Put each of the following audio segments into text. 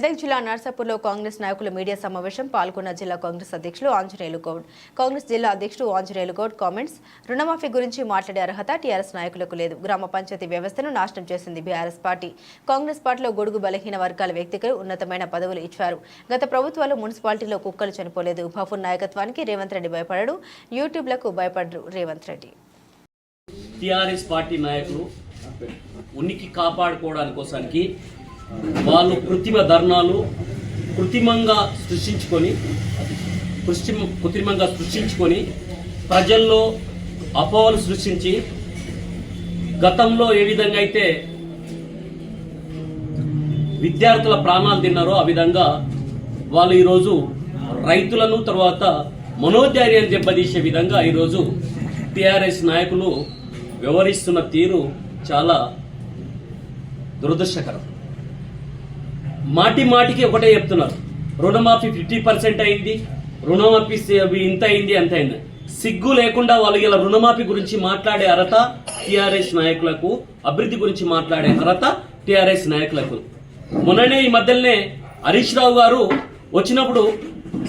మెదక్ జిల్లా నర్సాపూర్లో కాంగ్రెస్ నాయకుల మీడియా సమావేశం పాల్గొన్న జిల్లా కాంగ్రెస్ అధ్యక్షులు ఆంజనేయులు గౌడ్. కాంగ్రెస్ జిల్లా అధ్యక్షుడు ఆంజనేయులు గౌడ్ కామెంట్స్ రుణమాఫీ గురించి మాట్లాడే అర్హత టీఆర్ఎస్ నాయకులకు లేదు. గ్రామ పంచాయతీ వ్యవస్థను నాశనం చేసింది బీఆర్ఎస్ పార్టీ. కాంగ్రెస్ పార్టీలో గొడుగు బలహీన వర్గాల వ్యక్తికి ఉన్నతమైన పదవులు ఇచ్చారు. గత ప్రభుత్వాలు మున్సిపాలిటీలో కుక్కలు చనిపోలేదు. బఫున్ నాయకత్వానికి రేవంత్ రెడ్డి భయపడడు. యూట్యూబ్లకు భయపడరు రేవంత్ రెడ్డి. టిఆర్ఎస్ పార్టీ నాయకులు ఉనికి కాపాడుకోవడానికి కోసానికి వాళ్ళు కృత్రిమ ధర్నాలు కృత్రిమంగా సృష్టించుకొని కృత్రిమ కృత్రిమంగా సృష్టించుకొని ప్రజల్లో అపోహలు సృష్టించి గతంలో ఏ విధంగా అయితే విద్యార్థుల ప్రాణాలు తిన్నారో ఆ విధంగా వాళ్ళు ఈరోజు రైతులను తర్వాత మనోధైర్యాన్ని దెబ్బతీసే విధంగా ఈరోజు టిఆర్ఎస్ నాయకులు వ్యవహరిస్తున్న తీరు చాలా దురదృష్టకరం. మాటి మాటికి ఒకటే చెప్తున్నారు. రుణమాఫీ ఫిఫ్టీ పర్సెంట్ అయింది రుణమాఫీ ఇంత అయింది అంత అయింది. సిగ్గు లేకుండా వాళ్ళు ఇలా రుణమాఫీ గురించి మాట్లాడే అర్హత టిఆర్ఎస్ నాయకులకు అభివృద్ధి గురించి మాట్లాడే అర్హత టిఆర్ఎస్ నాయకులకు. మొన్ననే ఈ మధ్యలోనే హరీష్ రావు గారు వచ్చినప్పుడు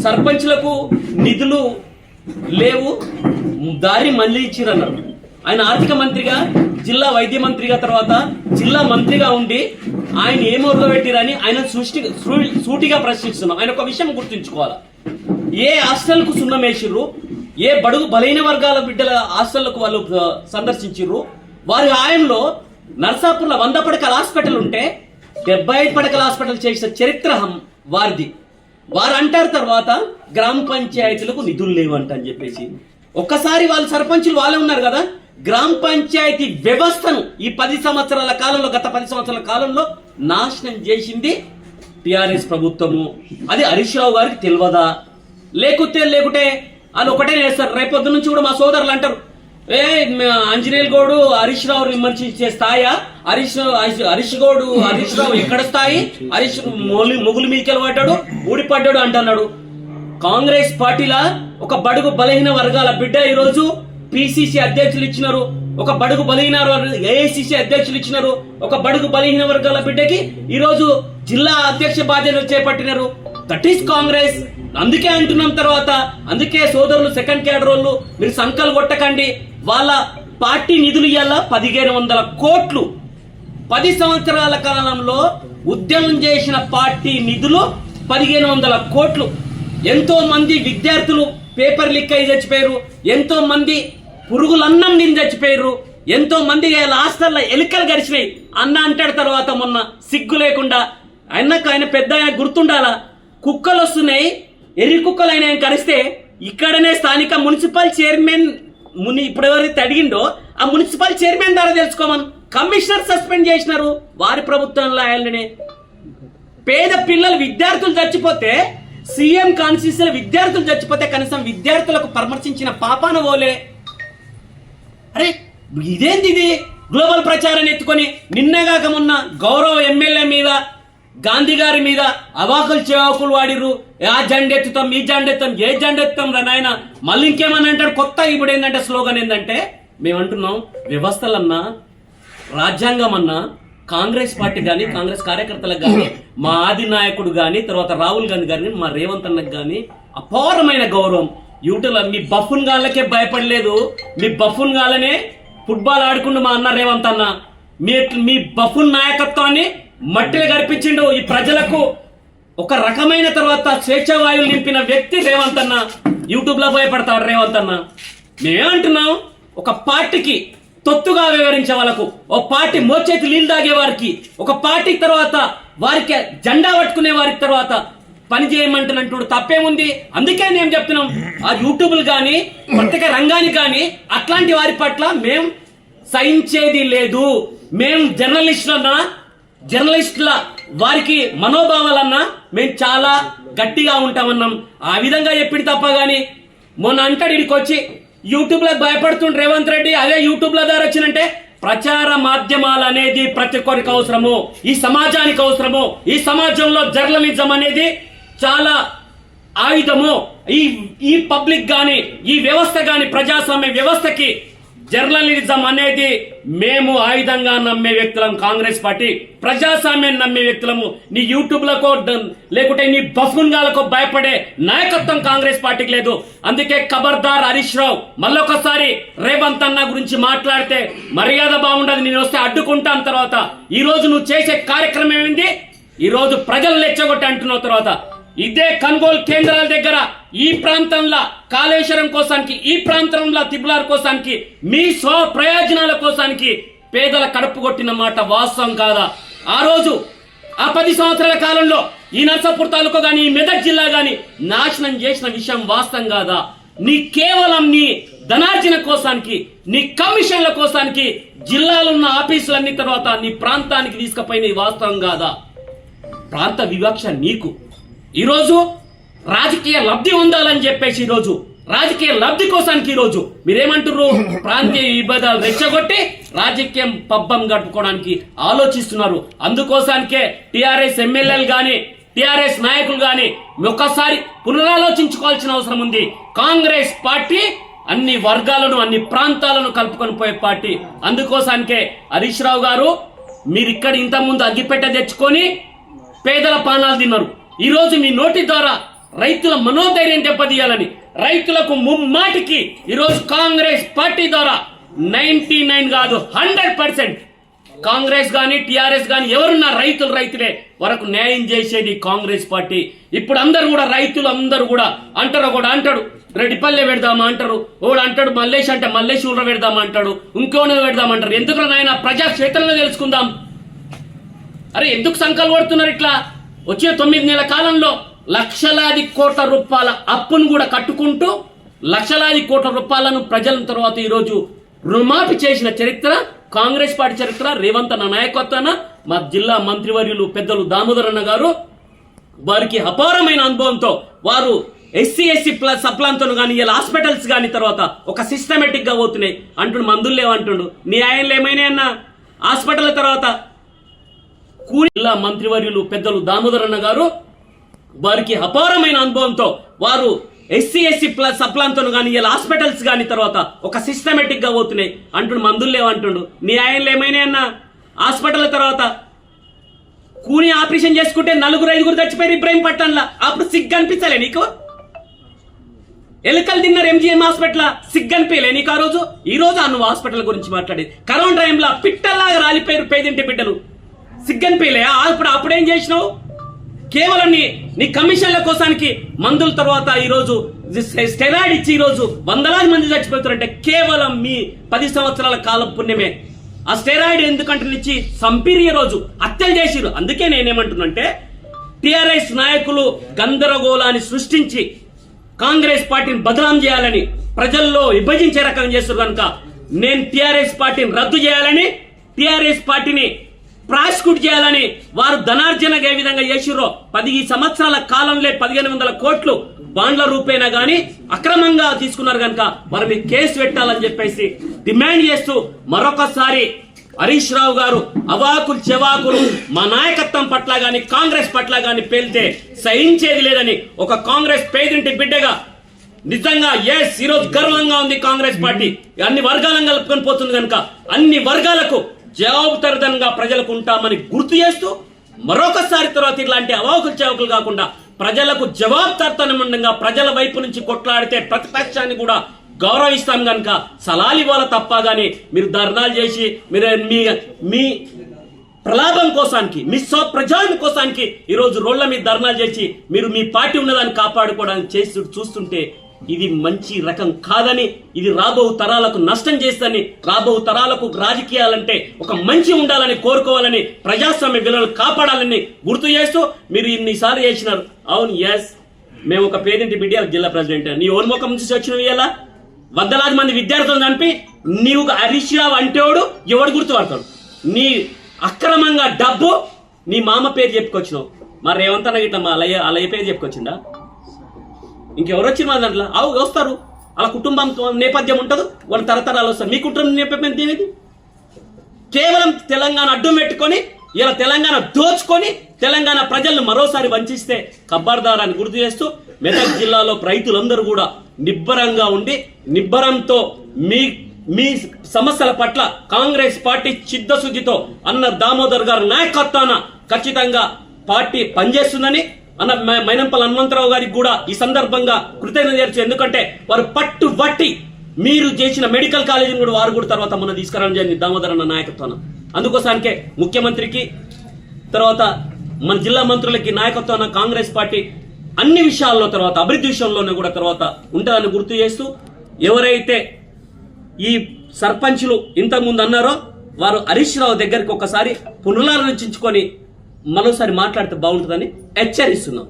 సర్పంచ్లకు నిధులు లేవు దారి మళ్ళీ ఇచ్చిరన్నారు. ఆయన ఆర్థిక మంత్రిగా జిల్లా వైద్య మంత్రిగా తర్వాత జిల్లా మంత్రిగా ఉండి ఆయన ఏం పెట్టిరని ఆయన సృష్టి సూ- సూటిగా ప్రశ్నిస్తున్నాం. ఆయన ఒక విషయం గుర్తుంచుకోవాలి? ఏ హాస్టల్కు సున్నం వేసిర్రు? ఏ బడుగు బలైన వర్గాల బిడ్డల హాస్టళ్ళకు వాళ్ళు సందర్శించిర్రు? వారి ఆయనలో నర్సాపూర్లో వంద పడకల హాస్పిటల్ ఉంటే డెబ్బై ఐదు పడకల హాస్పిటల్ చేసిన చరిత్ర హం- వారిది. వారు అంటారు తర్వాత గ్రామ పంచాయతీలకు నిధులు లేవంట అని చెప్పేసి. ఒక్కసారి వాళ్ళు సర్పంచులు వాళ్ళే ఉన్నారు కదా? గ్రామ పంచాయతీ వ్యవస్థను ఈ పది సంవత్సరాల కాలంలో గత పది సంవత్సరాల కాలంలో నాశనం చేసింది టిఆర్ఎస్ ప్రభుత్వము. అది హరీష్ రావు గారికి తెలియదా? లేకుంటే లేకుంటే వాళ్ళు ఒకటే చేస్తారు. రేపొద్దు నుంచి కూడా మా సోదరులు అంటారు ఏ మ- గౌడు హరీష్ రావు విమర్శించే స్థాయా? హరీష్ హరీష్- హరీష్ గౌడు హరీష్ రావు ఎక్కడ స్థాయి? హరీష్ మొగులు మొగులు పడ్డాడు ఊడిపడ్డాడు అంటున్నాడు. కాంగ్రెస్ పార్టీలా ఒక బడుగు బలహీన వర్గాల బిడ్డ ఈరోజు పిసిసి అధ్యక్షులు ఇచ్చినారు ఒక బడుగు బలహీన ఏఐసిసి అధ్యక్షులు ఇచ్చినారు ఒక బడుగు బలహీన వర్గాల బిడ్డకి ఈరోజు జిల్లా అధ్యక్ష బాధ్యతలు చేపట్టినారు. దట్ ఈస్ కాంగ్రెస్ అందుకే అంటున్నాం తర్వాత అందుకే సోదరులు సెకండ్ క్యాడర్ వాళ్ళు మీరు సంకలు కొట్టకండి. వాళ్ళ పార్టీ నిధులు ఇవ్వాల పదిహేను వందల కోట్లు. పది సంవత్సరాల కాలంలో ఉద్యమం చేసిన పార్టీ నిధులు పదిహేను వందల కోట్లు. ఎంతో మంది విద్యార్థులు పేపర్ లీక్ అయి చచ్చిపోయారు. ఎంతో మంది పురుగులన్నం నిన్ను చచ్చిపోయారు ఎంతో మంది ఆస్తల్లో ఎలుకలు గడిచినాయి. అన్న అంటాడు తర్వాత మొన్న సిగ్గు లేకుండా. ఆయనకు ఆయన పెద్ద ఆయన గుర్తుండాలా? కుక్కలు వస్తున్నాయి ఎర్రి కుక్కలు ఆయన ఆయన కరిస్తే ఇక్కడనే స్థానిక మున్సిపల్ చైర్మన్ ముని ఇప్పుడు ఎవరైతే అడిగిండో ఆ మున్సిపల్ చైర్మన్ ద్వారా తెలుసుకోమని. కమిషనర్ సస్పెండ్ చేసినారు వారి ప్రభుత్వంలో ఆయననే. పేద పిల్లలు విద్యార్థులు చచ్చిపోతే సీఎం కాన్స్టిట్యూన్సీలో విద్యార్థులు చచ్చిపోతే కనీసం విద్యార్థులకు పరామర్శించిన పాపాన ఓలే. అరే ఇదేంది ఇది? గ్లోబల్ ప్రచారం ఎత్తుకొని నిన్నగాక మొన్న గౌరవ ఎమ్మెల్యే మీద గాంధీ గారి మీద అవాకులు చెవాకులు వాడిర్రు. ఆ జెండెత్తుతాం ఈ జెండెత్తాం ఏ జెండెత్తాం రా నాయన? మళ్ళీ ఇంకేమని అంటాడు కొత్త ఇప్పుడు ఏంటంటే స్లోగన్ ఏంటంటే మేము అంటున్నాం వ్యవస్థలన్నా రాజ్యాంగం అన్నా కాంగ్రెస్ పార్టీ కానీ కాంగ్రెస్ కార్యకర్తలకు కానీ మా ఆది నాయకుడు కానీ తర్వాత రాహుల్ గాంధీ గారిని మా రేవంత్ అన్నకు కానీ అపారమైన గౌరవం. యూట్యూబ్ మీ బఫున్ గాళ్ళకే భయపడలేదు. మీ బఫున్ గాళ్ళనే ఫుట్బాల్ ఆడుకుంటూ మా అన్న రేవంత్ అన్న. మీ మీ బఫున్ నాయకత్వాన్ని మట్టిలో గడిపించిండు ఈ ప్రజలకు ఒక రకమైన తర్వాత స్వేచ్ఛావాయువులు నింపిన వ్యక్తి రేవంత్ అన్న. యూట్యూబ్లో భయపడతాడు రేవంత్ అన్న. మేమేమంటున్నాం ఒక పార్టీకి తొత్తుగా వ్యవహరించే వాళ్ళకు ఒక పార్టీ మోచేతి నీళ్ళు తాగే వారికి ఒక పార్టీ తర్వాత వారికి జెండా పట్టుకునే వారికి తర్వాత పని చేయమంటున్నట్టు తప్పేముంది? అందుకే నేను చెప్తున్నాం. ఆ యూట్యూబ్లు కానీ ప్రత్యేక రంగానికి కానీ అట్లాంటి వారి పట్ల మేం సహించేది లేదు. మేం జర్నలిస్టులన్నా జర్నలిస్టుల వారికి మనోభావాలన్నా మేము చాలా గట్టిగా ఉంటామన్నాం. ఆ విధంగా చెప్పింది తప్ప గాని మొన్న అంటాడు ఇడికి వచ్చి యూట్యూబ్లో రేవంత్ రెడ్డి అదే యూట్యూబ్ల ద్వారా వచ్చినంటే ప్రచార మాధ్యమాలు అనేది ప్రతి ఒక్కరికి అవసరము. ఈ సమాజానికి అవసరము. ఈ సమాజంలో జర్నలిజం అనేది చాలా ఆయుధము ఈ ఈ పబ్లిక్ కానీ ఈ వ్యవస్థ కానీ ప్రజాస్వామ్య వ్యవస్థకి జర్నలిజం అనేది మేము ఆయుధంగా నమ్మే వ్యక్తులం కాంగ్రెస్ పార్టీ ప్రజాస్వామ్యం నమ్మే వ్యక్తులము. నీ యూట్యూబ్ లకో లేకుంటే నీ బఫున్గాలకో భయపడే నాయకత్వం కాంగ్రెస్ పార్టీకి లేదు. అందుకే ఖబర్దార్ హరీష్ రావు మళ్ళొకసారి రేవంత్ అన్న గురించి మాట్లాడితే మర్యాద బాగుండదు నేను వస్తే అడ్డుకుంటాను తర్వాత. ఈ రోజు నువ్వు చేసే కార్యక్రమం ఏమింది? ఈ రోజు ప్రజలు లెచ్చగొట్టి అంటున్న తర్వాత. ఇదే కనుగోలు కేంద్రాల దగ్గర ఈ ప్రాంతంలో కాళేశ్వరం కోసానికి ఈ ప్రాంతంలో తిబులార్ కోసానికి మీ స్వ ప్రయోజనాల కోసానికి పేదల కడుపు కొట్టిన మాట వాస్తవం కాదా? ఆ రోజు ఆ పది సంవత్సరాల కాలంలో ఈ నర్సాపూర్ తాలూకా గాని ఈ మెదక్ జిల్లా గాని నాశనం చేసిన విషయం వాస్తవం కాదా? నీ కేవలం నీ ధనార్జన కోసానికి నీ కమిషన్ల కోసానికి జిల్లాలున్న ఆఫీసులన్నీ తర్వాత నీ ప్రాంతానికి తీసుకుపోయిన వాస్తవం కాదా? ప్రాంత వివక్ష నీకు. ఈరోజు రాజకీయ లబ్ధి ఉండాలని చెప్పేసి ఈరోజు రాజకీయ లబ్ధి కోసానికి ఈరోజు మీరేమంటారు ప్రాంతీయ విభేదాలు రెచ్చగొట్టి రాజకీయం పబ్బం గడుపుకోవడానికి ఆలోచిస్తున్నారు. అందుకోసానికే టిఆర్ఎస్ ఎమ్మెల్యేలు కానీ టిఆర్ఎస్ నాయకులు కానీ ఒక్కసారి పునరాలోచించుకోవాల్సిన అవసరం ఉంది. కాంగ్రెస్ పార్టీ అన్ని వర్గాలను అన్ని ప్రాంతాలను కలుపుకొని పోయే పార్టీ. అందుకోసానికే హరీష్ రావు గారు మీరు ఇక్కడ ఇంత ముందు అగ్గిపెట్ట తెచ్చుకొని పేదల పానాలు తిన్నారు. ఈరోజు మీ నోటి ద్వారా రైతుల మనోధైర్యం దెబ్బతీయాలని రైతులకు ముమ్మాటికి ఈరోజు కాంగ్రెస్ పార్టీ ద్వారా నైన్టీ నైన్ కాదు హండ్రెడ్ పర్సెంట్ కాంగ్రెస్ కానీ టీఆర్ఎస్ కానీ ఎవరున్నా రైతులు రైతులే వరకు న్యాయం చేసేది కాంగ్రెస్ పార్టీ. ఇప్పుడు అందరు కూడా రైతులు అందరూ కూడా అంటారు ఒకడు అంటాడు రెడ్డిపల్లె పెడదామా అంటారు. ఒకడు అంటాడు మల్లేష్ అంటే మల్లేష్ ఊళ్ళో పెడదామా అంటాడు. ఇంకోనే పెడదామంటారు ఎందుకు నాయన ప్రజాక్షేత్రంలో తెలుసుకుందాం. అరే ఎందుకు సంకలు పడుతున్నారు ఇట్లా? వచ్చే తొమ్మిది నెలల కాలంలో లక్షలాది కోట్ల రూపాయల అప్పును కూడా కట్టుకుంటూ లక్షలాది కోట్ల రూపాయలను ప్రజల తర్వాత ఈరోజు రుణమాఫీ చేసిన చరిత్ర కాంగ్రెస్ పార్టీ చరిత్ర రేవంత్ అన్న నాయకత్వాన మా జిల్లా మంత్రివర్యులు పెద్దలు దామోదర్ అన్న గారు వారికి అపారమైన అనుభవంతో వారు ఎస్సీ ఎస్సీ ప్లస్ సప్లాంతో కానీ ఇలా హాస్పిటల్స్ కానీ తర్వాత ఒక సిస్టమేటిక్గా పోతున్నాయి. అంటుండు మందులు లేవంటుండు. నీ ఆయనలు ఏమైనా అన్న? హాస్పిటల్ తర్వాత కూలి జిల్లా మంత్రివర్యులు పెద్దలు దామోదర్ అన్న గారు వారికి అపారమైన అనుభవంతో వారు ఎస్సీ ఎస్సీ ప్లస్ సప్లాంతో కానీ ఇలా హాస్పిటల్స్ కానీ తర్వాత ఒక సిస్టమేటిక్గా పోతున్నాయి. అంటుండు మందులు లేవంటుండు నీ ఏమైనా అన్న? హాస్పిటల్ తర్వాత కూని ఆపరేషన్ చేసుకుంటే నలుగురు ఐదుగురు చచ్చిపోయారు ఇబ్రాహిం పట్టణంలో. అప్పుడు సిగ్గు అనిపించలే నీకు? ఎలుకలు తిన్నారు ఎంజీఎం హాస్పిటల్ సిగ్గు అనిపించలే నీకు ఆ రోజు? ఈ రోజు ఆ నువ్వు హాస్పిటల్ గురించి మాట్లాడేది. కరోనా టైంలో పిట్టల్లాగా రాలిపోయారు పేదింటి బిడ్డలు. సిగ్గు అనిపించలే అప్పుడు అప్పుడేం చేసినావు? కేవలం నీ నీ కమిషన్ల కోసానికి మందుల తర్వాత ఈరోజు స్టెరాయిడ్ ఇచ్చి ఈ రోజు వందలాది మంది చచ్చిపోతారంటే కేవలం మీ పది సంవత్సరాల కాలం పుణ్యమే. ఆ స్టెరాయిడ్ ఎందుకంటే ఇచ్చి సంపీరి రోజు హత్యలు చేసిరు అందుకే నేనేమంటున్నంటే టిఆర్ఎస్ నాయకులు గందరగోళాన్ని సృష్టించి కాంగ్రెస్ పార్టీని బదనాం చేయాలని ప్రజల్లో విభజించే రకం చేస్తారు కనుక నేను టిఆర్ఎస్ పార్టీని రద్దు చేయాలని టిఆర్ఎస్ పార్టీని ప్రాసిక్యూట్ చేయాలని వారు ధనార్జనగా ఏ విధంగా చేసిర్రో పది సంవత్సరాల కాలంలో పదిహేను వందల కోట్లు బాండ్ల రూపేనా గాని అక్రమంగా తీసుకున్నారు కనుక వారి మీద కేసు పెట్టాలని చెప్పేసి డిమాండ్ చేస్తూ మరొకసారి హరీష్ రావు గారు అవాకులు చెవాకులు మా నాయకత్వం పట్ల గాని కాంగ్రెస్ పట్ల గాని పేలితే సహించేది లేదని ఒక కాంగ్రెస్ పేదింటి బిడ్డగా నిజంగా ఎస్ ఈరోజు గర్వంగా ఉంది కాంగ్రెస్ పార్టీ. అన్ని వర్గాలను కలుపుకొని పోతుంది కనుక అన్ని వర్గాలకు జవాబుదారితనంగా ప్రజలకు ఉంటామని గుర్తు చేస్తూ మరొకసారి తర్వాత ఇలాంటి అవాకులు చేవకులు కాకుండా ప్రజలకు జవాబుదారితనం ఉండగా ప్రజల వైపు నుంచి కొట్లాడితే ప్రతిపక్షాన్ని కూడా గౌరవిస్తాం కనుక సలాలు ఇవ్వాలి తప్ప కానీ మీరు ధర్నాలు చేసి మీరు మీ మీ ప్రలాభం కోసానికి మీ స్వప్రజాని కోసానికి ఈరోజు రోళ్ళ మీద ధర్నాలు చేసి మీరు మీ పార్టీ ఉన్నదాన్ని కాపాడుకోవడానికి చేసి చూస్తుంటే ఇది మంచి రకం కాదని ఇది రాబో తరాలకు నష్టం చేస్తుందని రాబో తరాలకు రాజకీయాలంటే ఒక మంచి ఉండాలని కోరుకోవాలని ప్రజాస్వామ్య విలువలు కాపాడాలని గుర్తు చేస్తూ మీరు ఇన్నిసార్లు చేసినారు. అవును ఎస్ మేము ఒక పేదింటి బిడ్డ జిల్లా ప్రెసిడెంట్. నీ ఓన్ముఖం నుంచి వచ్చినవి ఎలా వందలాది మంది విద్యార్థులను చంపి నీవు హరీష్ రావు అంటేవాడు ఎవడు గుర్తుపడతాడు నీ అక్రమంగా డబ్బు నీ మామ పేరు చెప్పుకొచ్చినావు. మరి రేవంత్ అన్న గిట్ల మా అలయ్య అలయ్య పేరు చెప్పుకొచ్చిందా ఇంకెవరు వచ్చిన దాంట్లో? అవు వస్తారు. వాళ్ళ కుటుంబం నేపథ్యం ఉంటుంది. వాళ్ళ తరతరాలు వస్తారు. మీ కుటుంబం నేపథ్యం ఏమిటి? కేవలం తెలంగాణ అడ్డం పెట్టుకొని ఇలా తెలంగాణ దోచుకొని తెలంగాణ ప్రజలను మరోసారి వంచిస్తే కబ్బర్దారాన్ని గుర్తు చేస్తూ మెదక్ జిల్లాలో రైతులందరూ కూడా నిబ్బరంగా ఉండి నిబ్బరంతో మీ మీ సమస్యల పట్ల కాంగ్రెస్ పార్టీ చిత్తశుద్ధితో అన్న దామోదర్ గారు నాయకత్వాన ఖచ్చితంగా పార్టీ పనిచేస్తుందని అన్న మైనంపల్ మైనంపల్లి హనుమంతరావు గారికి కూడా ఈ సందర్భంగా కృతజ్ఞత చేర్చు ఎందుకంటే వారు పట్టు బట్టి మీరు చేసిన మెడికల్ కాలేజీని కూడా వారు కూడా తర్వాత మొన్న తీసుకురావడం జరిగింది దామోదర్ అన్న నాయకత్వాన. అందుకోసానికే ముఖ్యమంత్రికి తర్వాత మన జిల్లా మంత్రులకి నాయకత్వాన కాంగ్రెస్ పార్టీ అన్ని విషయాల్లో తర్వాత అభివృద్ధి విషయంలోనే కూడా తర్వాత ఉంటుందని గుర్తు చేస్తూ ఎవరైతే ఈ సర్పంచ్లు ఇంతకుముందు అన్నారో వారు హరీష్ రావు దగ్గరికి ఒకసారి పునరాలోచించుకొని మరోసారి మాట్లాడితే బాగుంటుందని హెచ్చరిస్తున్నాం.